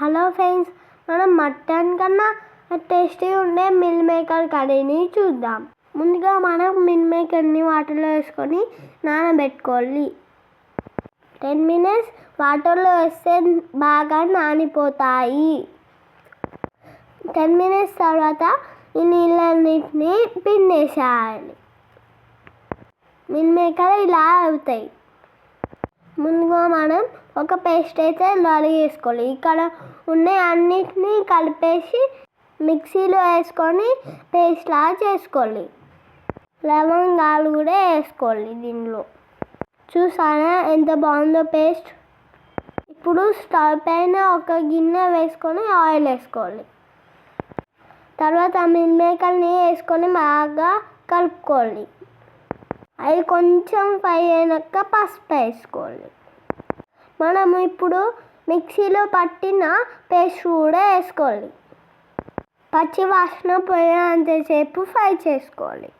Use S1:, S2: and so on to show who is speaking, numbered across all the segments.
S1: Hello friends మనం mutton కన్నా tasty ఉండే మిల్ మేకర్ కర్రీని చూద్దాం. ముందుగా మనం మిల్ మేకర్ని వాటర్లో వేసుకొని నానబెట్టుకోవాలి. టెన్ మినిట్స్ వాటర్లో వేస్తే బాగా నానిపోతాయి. టెన్ మినిట్స్ తర్వాత ఈ నీళ్ళన్నింటినీ పిండేసేయాలి. మిల్ మేకర్ ఇలా అవుతాయి. ముందుగా మనం ఒక పేస్ట్ అయితే రెడీ చేసుకోవాలి. ఇక్కడ ఉన్న అన్నిటినీ కలిపేసి మిక్సీలో వేసుకొని పేస్ట్ లాగా చేసుకోవాలి. లవంగాలు కూడా వేసుకోవాలి దీనిలో. చూసారా ఎంత బాగుందో పేస్ట్? ఇప్పుడు స్టవ్ పైన ఒక గిన్నె వేసుకొని ఆయిల్ వేసుకోవాలి. తర్వాత మిల్ మేకర్ని వేసుకొని బాగా కలుపుకోవాలి. అవి కొంచెం ఫ్రై అయినాక పసుపు వేసుకోవాలి. మనం ఇప్పుడు మిక్సీలో పట్టిన పేస్ట్ కూడా వేసుకోవాలి. పచ్చి వాసన పోయినంతసేపు ఫ్రై చేసుకోవాలి.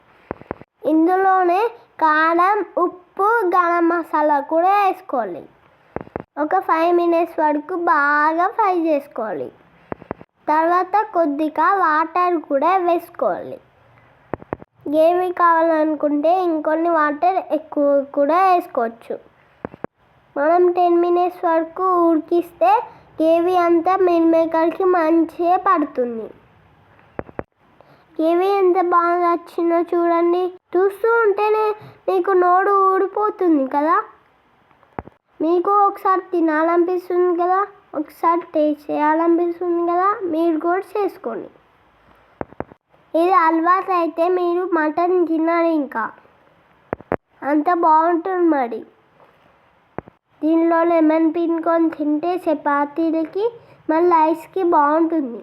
S1: ఇందులోనే కారం ఉప్పు గరం మసాలా కూడా వేసుకోవాలి. ఒక ఫైవ్ మినిట్స్ వరకు బాగా ఫ్రై చేసుకోవాలి. తర్వాత కొద్దిగా వాటర్ కూడా వేసుకోవాలి. ఏమి కావాలనుకుంటే ఇంకొన్ని వాటర్ ఎక్కువ కూడా వేసుకోవచ్చు. మనం టెన్ మినిట్స్ వరకు ఉడికిస్తే గ్రేవీ అంతా మిల్ మేకర్కి మంచిగా పడుతుంది. గ్రేవీ ఎంత బాగా వచ్చిందో చూడండి. చూస్తూ ఉంటేనే మీకు నోడు ఊడిపోతుంది కదా. మీకు ఒకసారి తినాలనిపిస్తుంది కదా. ఒకసారి టేస్ట్ చేయాలనిపిస్తుంది కదా. మీరు కూడా చేసుకోండి. ఇది అలవాటు అయితే మీరు మటన్ తినరు ఇంకా. అంత బాగుంటుంది మరి. దీనిలో లెమన్ పిండుకొని తింటే చపాతీలకి మళ్ళీ రైస్కి బాగుంటుంది.